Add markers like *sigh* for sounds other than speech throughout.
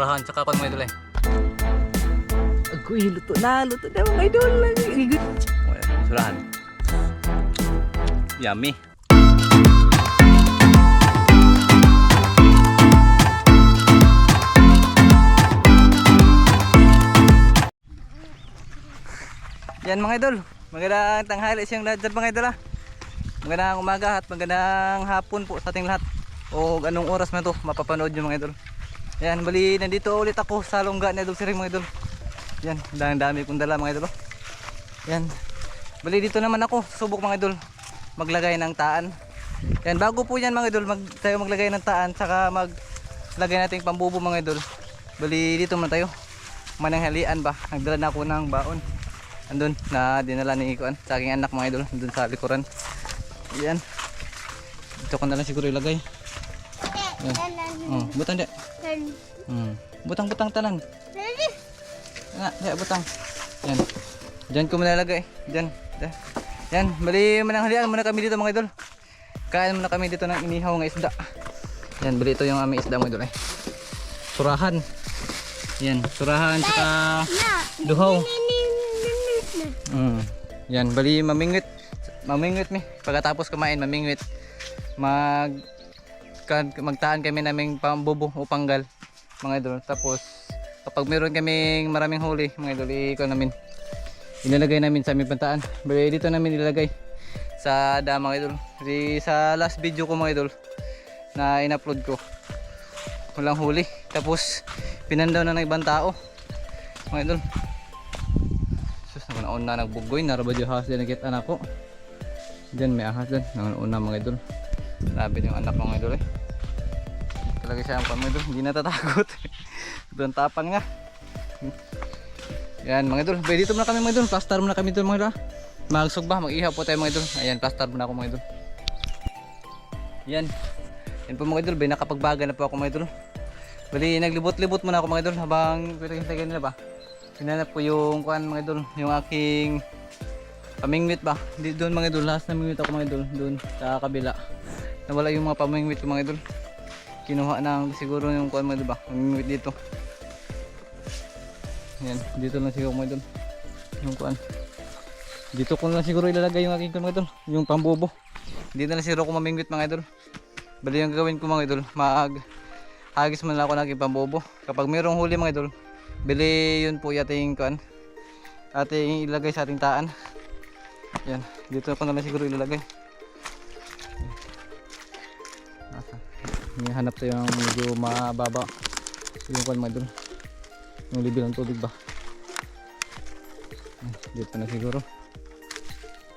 Surahan, tsaka kon mga idol eh. Agoy, luto na, luto na mga idol. Surahan. Yummy. Yan mga idol. Magandang tanghali siyang lahat dyan mga idol ah. Magandang umaga at magandang hapon po sa ating lahat. O anong oras man to mapapanood yung mga idol. Yan, bali nandito ulit ako sa longga ni Idol Siring mga idol. Yan, dami dami kong dala mga idol. oh. Yan. Bali dito naman ako, subok mga idol. Maglagay ng taan. Yan, bago po yan mga idol, mag, tayo maglagay ng taan, saka maglagay natin pambubo mga idol. Bali dito man tayo. Mananghalian ba? Nagdala na ako ng baon. Andun, na dinala ni Ikuan sa aking anak mga idol. Andun sa likuran. Yan. Dito ko na lang siguro ilagay. Yan. Oh, butang di. Hmm. Butang-butang tanan. Nga, di, butang. Yan. Diyan ko malalagay. Diyan. Diyan. Yan, bali mananghalian muna kami dito mga idol. Kain muna kami dito ng inihaw ng isda. Yan, bali ito yung aming isda mga idol eh. Surahan. Yan, surahan tsaka duhaw. Mm. Yan, bali mamingwit. Mamingwit mi. Pagkatapos kumain, mamingwit. Mag magtaan kami naming pambubo o panggal mga idol. Tapos kapag meron kaming maraming huli, mga idol, ikaw namin. Inilagay namin sa aming pantaan. Bali dito namin ilagay sa dam mga idol. Di, sa last video ko mga idol na in-upload ko. Walang huli. Tapos pinandaw na ng ibang tao. Mga idol. Sus, naman na nagbugoy. Narabadyo ahas din nakita anak ko. Diyan may ahas din. Naman una mga idol. Grabe yung anak ko idol eh. Talaga siya ang mga idol. Hindi natatakot. *laughs* Doon tapang nga. Yan mga idol. Pwede dito muna kami mga idol. Plaster muna kami dito mga idol. ah. Magsog ba? Mag-ihaw po tayo mga idol. Ayan, plaster muna ako mga idol. Yan. Yan po mga idol. Bay, nakapagbaga na po ako mga idol. Bali, naglibot-libot muna ako mga idol habang pinagintay nila ba? Hinanap ko yung kuan mga idol, yung aking pamingwit ba? Doon mga idol, last na mingwit ako mga idol, doon sa kabila. Nawala yung mga pamingwit ko mga idol. Kinuha na siguro yung kuan mga idol ba? Pamingwit dito. Yan, dito lang siguro mga idol. Yung kuan. Dito ko lang siguro ilalagay yung aking kuan mga idol, yung pambobo. Dito na siguro ko mamingwit mga idol. Bali yung gawin ko mga idol, mag hagis man lang ako ng aking pambobo. Kapag mayroong huli mga idol, bili yun po yating kuan. Ating ilagay sa ating taan. Yan, dito ko na lang siguro ilalagay. May hanap tayo ng medyo mababa. Yung kuan mga idol. Yung level ng tubig ba? Dito na siguro.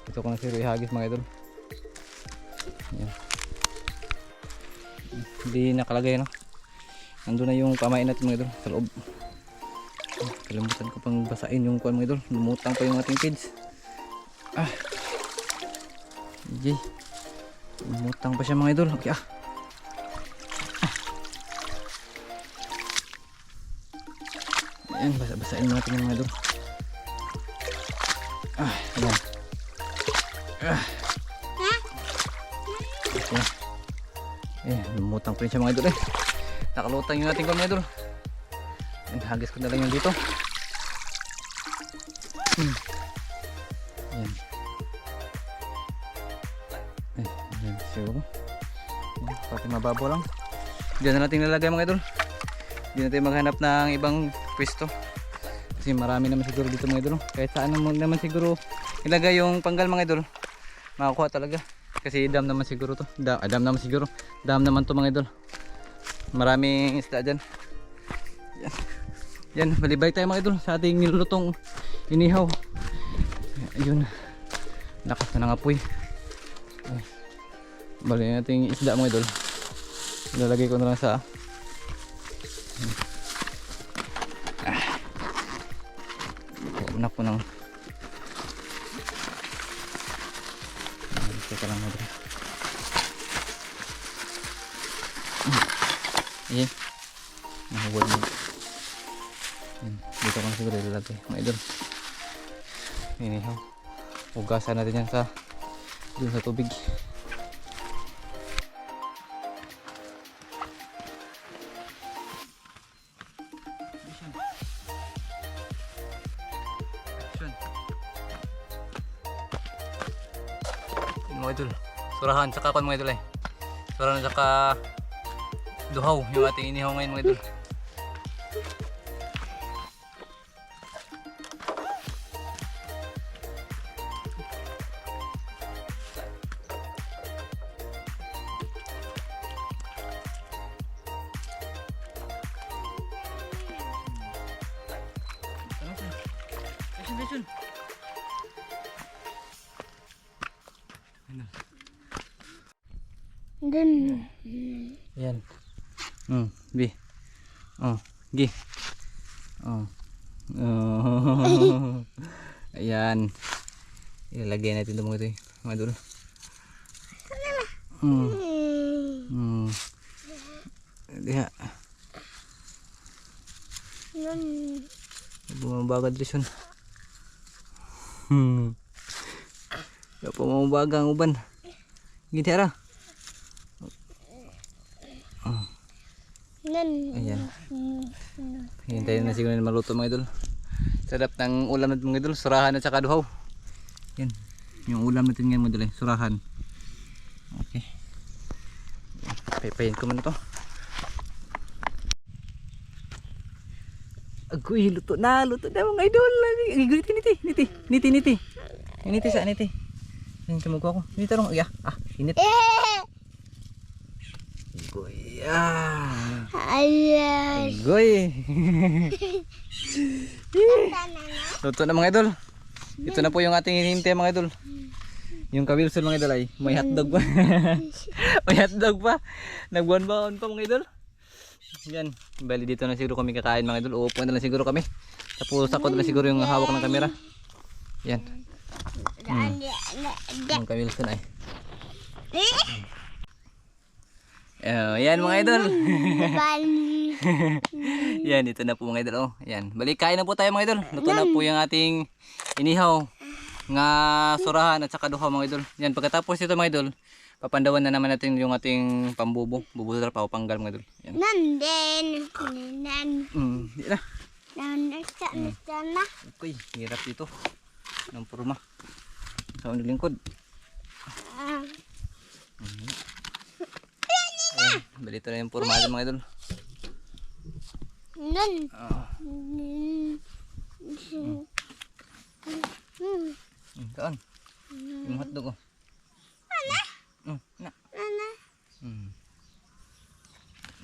Dito ko na siguro ihagis mga idol. Yan. Hindi nakalagay no. Nandun na yung pamain natin mga idol sa loob. Kalimutan ko pang basain yung kuan mga idol. Lumutang pa yung ating kids. Ah. Yay. Lumutang pa siya mga idol. Okay ah. Ayan, basa-basain natin yung mga idol. Ah, ayan. Ah. Okay. Eh, lumutang pa rin siya mga idol eh. Nakalutang yung ating mga idol. Ayan, hagis ko na lang yung dito. Hmm. Ayan. Eh, ayan siguro. Ayan, pati mababaw lang. Diyan na natin nalagay mga idol. Hindi na tayo maghanap ng ibang pwesto. Kasi marami naman siguro dito mga idol. Kahit saan naman, siguro ilagay yung panggal mga idol. Makakuha talaga. Kasi dam naman siguro to. Dam, ah, dam naman siguro. Dam naman to mga idol. Maraming isda dyan. Yan. Yan, balibay tayo mga idol sa ating nilulutong inihaw. Ayun. Lakas na ng apoy. Ay. Bali natin isda mga idol. Ilalagay ko na lang sa Una po ng Teka lang idol. Ayan. Nahuwag mo. Dito ko na siguro ilalagay. Mga idol. Inihaw. Hugasan natin yan sa dun sa tubig. Surahan, saka kon mga idol eh. Surahan saka duhaw yung ating inihaw ngayon mga idol. Ayan. Ilalagay natin ito mga ito eh. Mga idol. Hmm. Hmm. Diha. Bumabagad rin yun. Hmm. Pa mabaga ang uban. Gini ara. Dun. Ayan. Hintayin na siguro na maluto mga idol. Sarap ng ulam natin mga idol. Surahan at saka duhaw. Yan. Yung ulam natin ngayon mga idol eh. Surahan. Okay. Paypayin ko muna to. Agoy, luto na, luto na mga idol. Niti, niti, niti, niti, niti. Niti sa, niti. Yan, tumugwa ko. Niti tarong, ay, ah, init. Eh. Agoy, ah. Ayan. Agoy. luto na mga idol. Ito na po yung ating hinihintay mga idol. Yung kabilson mga idol ay may hotdog pa. *laughs* may hotdog pa. Nagbuwan baon pa mga idol. Yan. Bali dito na siguro kami kakain mga idol. Uupo na lang siguro kami. Tapos ako na siguro yung hawak ng kamera. Yan. Daan. Yung kabilson ay. Oh, yan mga idol. *laughs* Yan, ito na po mga idol. Oh. Yan. Balik kain na po tayo mga idol. Luto na po yung ating inihaw nga surahan at saka duha mga idol. Yan, pagkatapos ito mga idol, papandawan na naman natin yung ating pambubo. Bubudar pa o panggal mga idol. Yan. Nandin. Nan. Mm, di na. Nan. Nan. Okay, hirap dito. Ng purma. Sa ulo lingkod. Ah. Ayan, balito na yung natin mga idol. Nan. Ah, Mm. Kaon. Yung hotdog oh. Mm, na. Nana. Mm.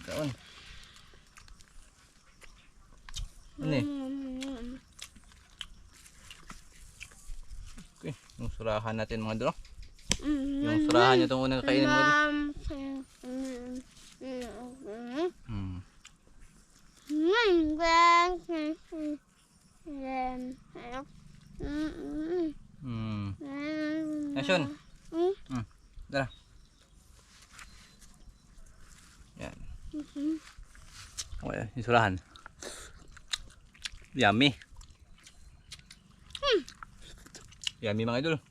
Kaon. Ano eh? Okay, yung surahan natin mga idol. Oh. Mm. Yung surahan nyo itong unang kainin. Nam. Mm. Mm. Hmm. Mm. Mm. Mm. Mm. Hmm. Mm. Nasyon. Mm. Hmm. Dara. Yan. Mhm. Okay, yung surahan. Yummy. Yummy mga idol.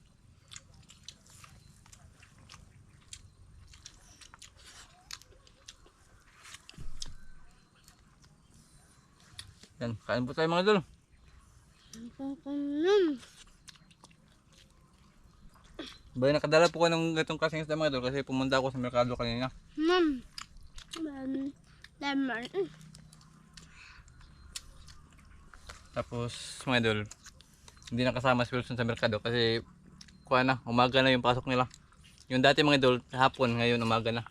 Yan, kain po tayo mga idol. Bali nakadala po ko ng gatong kasing isda mga idol kasi pumunta ako sa merkado kanina. Ma'am. Lemon. Tapos mga idol, hindi na kasama si Wilson sa merkado kasi kuha na, umaga na yung pasok nila. Yung dati mga idol, hapon, ngayon umaga na.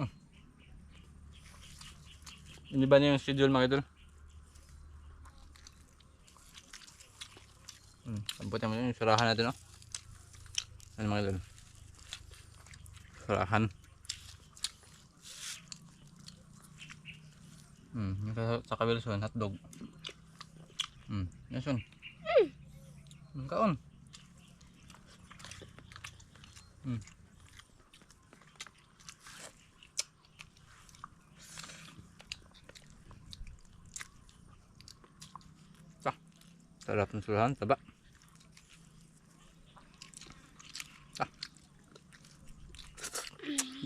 Hmm. Hindi ba na yung schedule mga idol? Hmm, sampot naman surahan natin oh. Ano mga idol? Surahan. Hmm, yung sa, sa kabilson, hotdog. Hmm, yan son. Hmm, kaon. Hmm. Sa. Sarap ng sulahan, taba. Sa.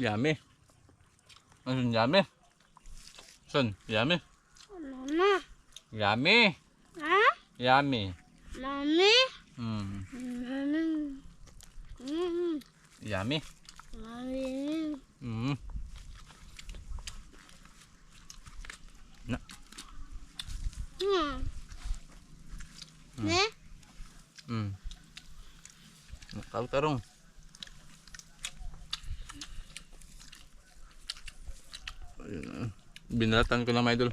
Yummy. Ano yummy? Son, yummy. Mama. Yummy. Ha? Yummy. Mami. Hmm. Mami. Mm. Yummy. Mami. Mm. Hmm. Ne? Mm. Nakatarong. Binalatan ko lang mga idol.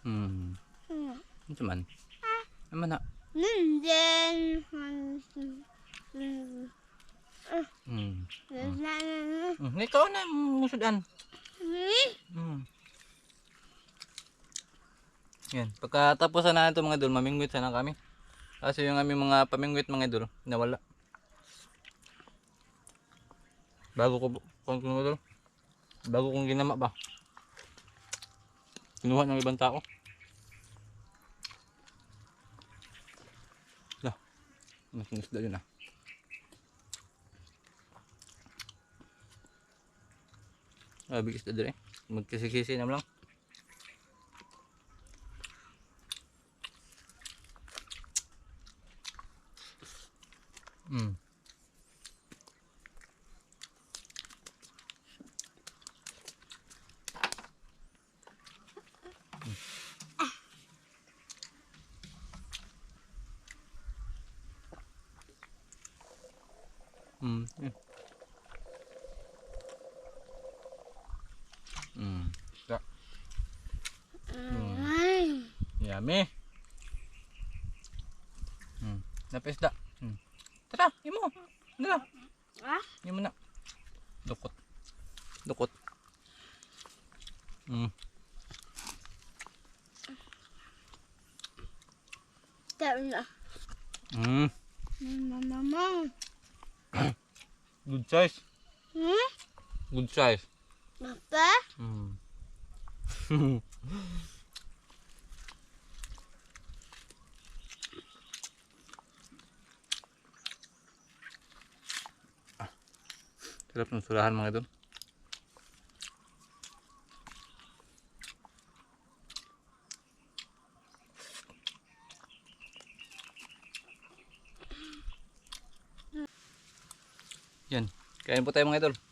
Hmm. Ano man? Ano na? Den. Hmm. Hmm. Ikaw na musudan. Hmm. Yan. Pagkatapos na ito mga idol, mamingwit sana kami. Kasi yung aming mga pamingwit mga idol, nawala. Bago ko, kung mga idol, bago kong ginama ba. Kinuha ng ibang tao. Lah. Mas isda yun ah. Ah, bigis na dire. Magkisi-kisi na lang. Mm. Mm. Mm. Mm. Ya. Hmm. Yummy. Hmm. Napisda. Hmm. Tara, imo. Dala. Ah? Imo na. Dukot. Dukot. Hmm. Den. Hmm. Mama. Good size. Hmm. Size. Papa. Hmm. *laughs* Sarap ng surahan mga idol. Yan. Kain po tayo mga idol.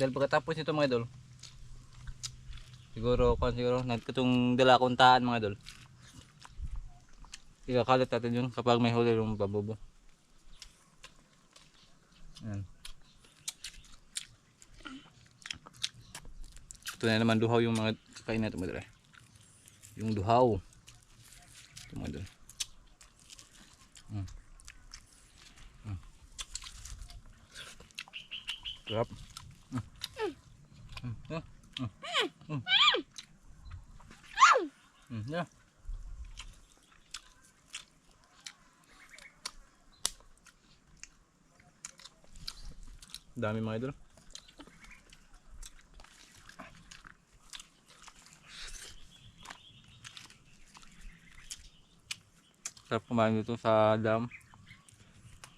Dahil pagkatapos nito mga idol. Siguro, kung siguro, nagkatong dala akong taan mga idol. Ikakalat natin yun kapag may huli yung babobo. Yan. Ito na naman duhaw yung mga kakain natin mga idol. eh. Yung duhaw. Ito mga idol. Mm. Mm. Sarap. Mm. Mm. Yeah. Mm. Mm. Mm. Dami mga idol. Sarap kumain dito sa dam.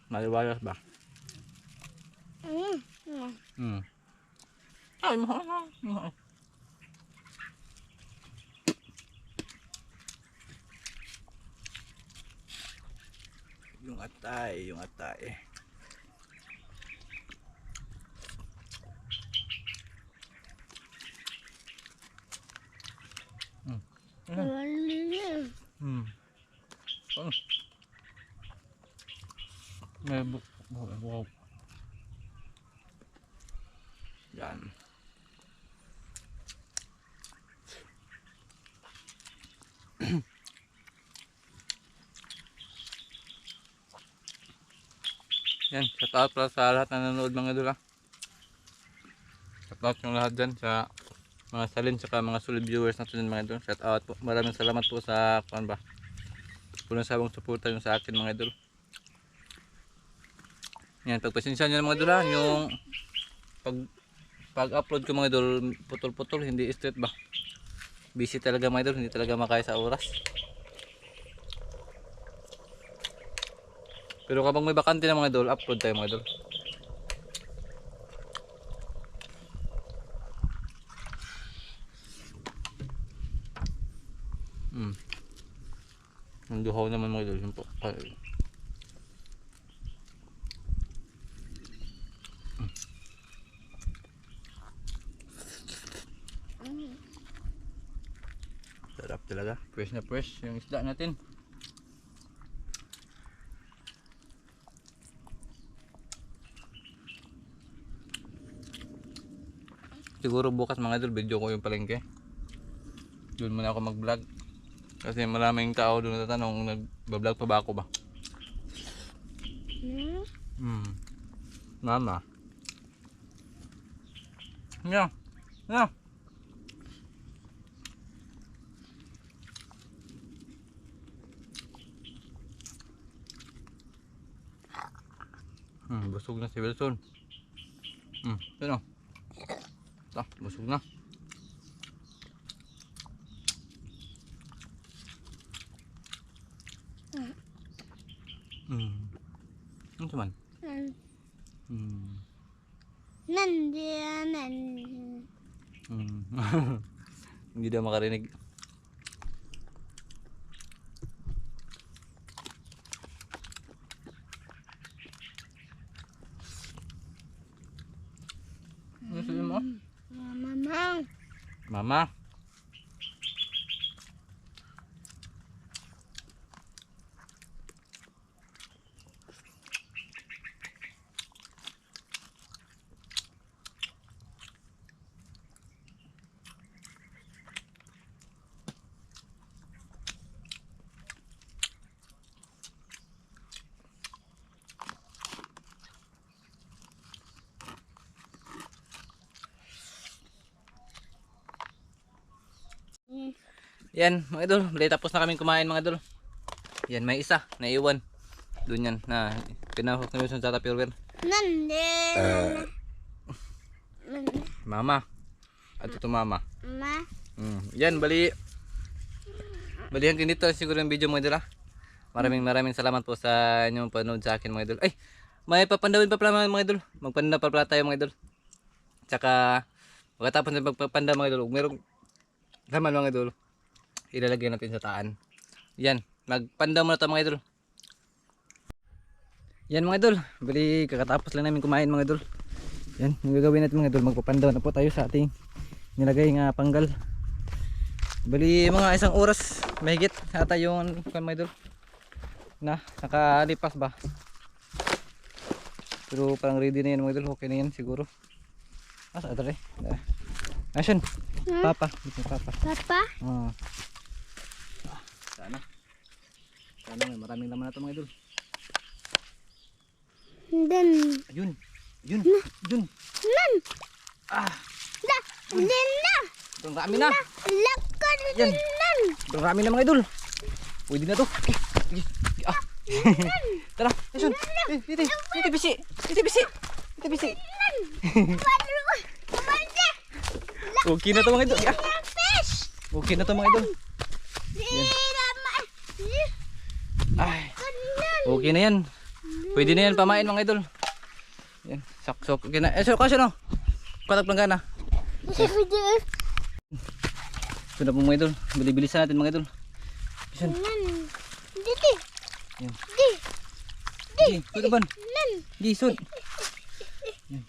Maliwalas ba? Hmm. Hmm. Hmm. Ay, mahal na. Yung atay, yung atay. Hmm. Hmm. Oh. May bu bu bu Yan. Yan, shout out pala sa lahat na nanonood mga idol ah. Shout out yung lahat dyan sa mga salin saka mga solid viewers natin mga idol. Shout out po. Maraming salamat po sa kuan ba. Pulang sabang suporta yung sa akin mga idol. Yan, pagpasensya nyo mga idol ha, yung pag pag-upload ko mga idol, putol-putol, hindi straight ba. Busy talaga mga idol, hindi talaga makaya sa oras. Pero kapag may bakante na mga idol, upload tayo mga idol. Hmm. luhaw naman mga idol. Yun po. Ah, Mm. Sarap talaga. Fresh na fresh yung isda natin. Siguro bukas mga idol, video ko yung palengke. Doon muna ako mag-vlog. Kasi maraming tao doon natatanong, nag-vlog pa ba ako ba? Hmm? Hmm. Mama. Yeah. Yeah. Hmm, busog na si Wilson. Hmm, ano? Ah, busog na. Hmm. Ano man? Hmm. Hmm. Nandiyan. Hmm. *laughs* Hindi daw makarinig. Ano Mama. Hmm. Yan, mga idol. Bali, tapos na kami kumain, mga idol. Yan, may isa. Naiwan. Doon yan, na pinahok na Wilson sa tapilwer. Nandiyan. Mama. At ito mama. Ma. Mm. Yan, bali. Bali hanggang dito siguro yung video mga idol ah. Maraming maraming salamat po sa inyong panood sa akin mga idol. Ay, may papandawin pa pala mga idol. Magpanda pa pala tayo mga idol. Tsaka, pagkatapos ng pagpapanda mga idol, merong laman mga idol. Ilalagay natin sa taan. Yan, magpanda muna tayo mga idol. Yan mga idol, bali kakatapos lang namin kumain mga idol. Yan, yung gagawin natin mga idol, magpapanda na po tayo sa ating nilagay nga panggal. Bali mga isang oras mahigit ata yung kung mga idol na nakalipas ba. Pero parang ready na yan mga idol, okay na yan siguro. Asa ito rin? Asan? Papa, dito papa. Papa. Ah. Ah, sana. Sana may maraming laman na ito mga idol. Dan. Ayun. Ayun. Ayun. Nan. Ah, Da. Din na. sobrang rami na. Lakad din nan. Sobrang rami na mga idol. Pwede na to. Ah. *laughs* Tara, Asun. Eh, Dito, dito bisi. Dito bisi. Dito bisi. Okay na to mga idol. Ah, okay na to mga idol. Dira ma. Ay, Kanan. Okay na yan. Pwede na yan pamain mga idol. Yan, saksok. Okay na. Eh, so, kasi no? Katak lang video. Ito na po mga idol. Bilibilisan natin mga idol. Nan. Diti. Yan. Di. Di, ito ban. Di, sud. Yan.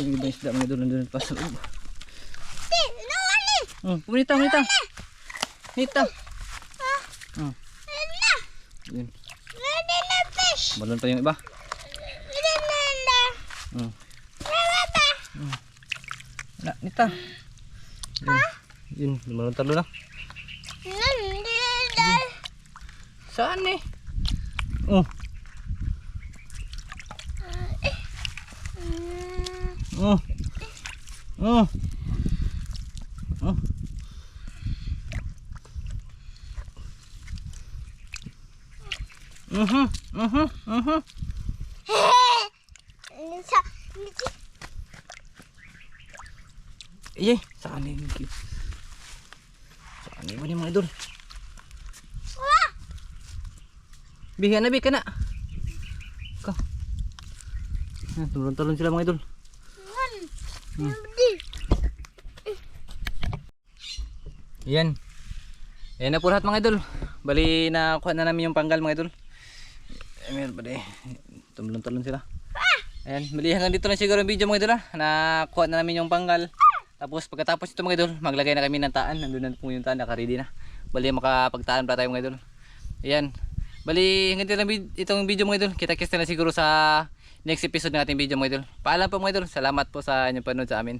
Yung iba isda mga idol. Nandun pa sa loob. Di. Nawali. Oh, pumunita, pumunita. Nita. Oh, Na. yun. Ready na fish. Balon pa yung iba. Oh. Ready Na, nita. Yun. Yun, lumalong talo na. Saan eh? Oh, oh. Oh. Oh. Mhm, mhm, mhm. Iye, saan eh? Saan eh ba ni mga idol? Wala. Bihan na, bihan na. Ka. Yan, tulong-tulong sila mga idol. Di. Yan. Ayan na po lahat mga idol. Bali na kuha na namin yung panggal mga idol. Ayan, bali. Tumulong-tulong sila. Ayan, bali hanggang dito na siguro yung video mga idol ha. Nakuha na namin yung panggal. Tapos pagkatapos ito mga idol, maglagay na kami ng taan. Nandun na po yung taan, nakaready na. Bali makapagtaan pa tayo mga idol. Ayan. Bali hanggang dito lang itong video mga idol. Kita-kits na lang siguro sa next episode ng ating video mga idol. Paalam po mga idol. Salamat po sa inyong panood sa amin.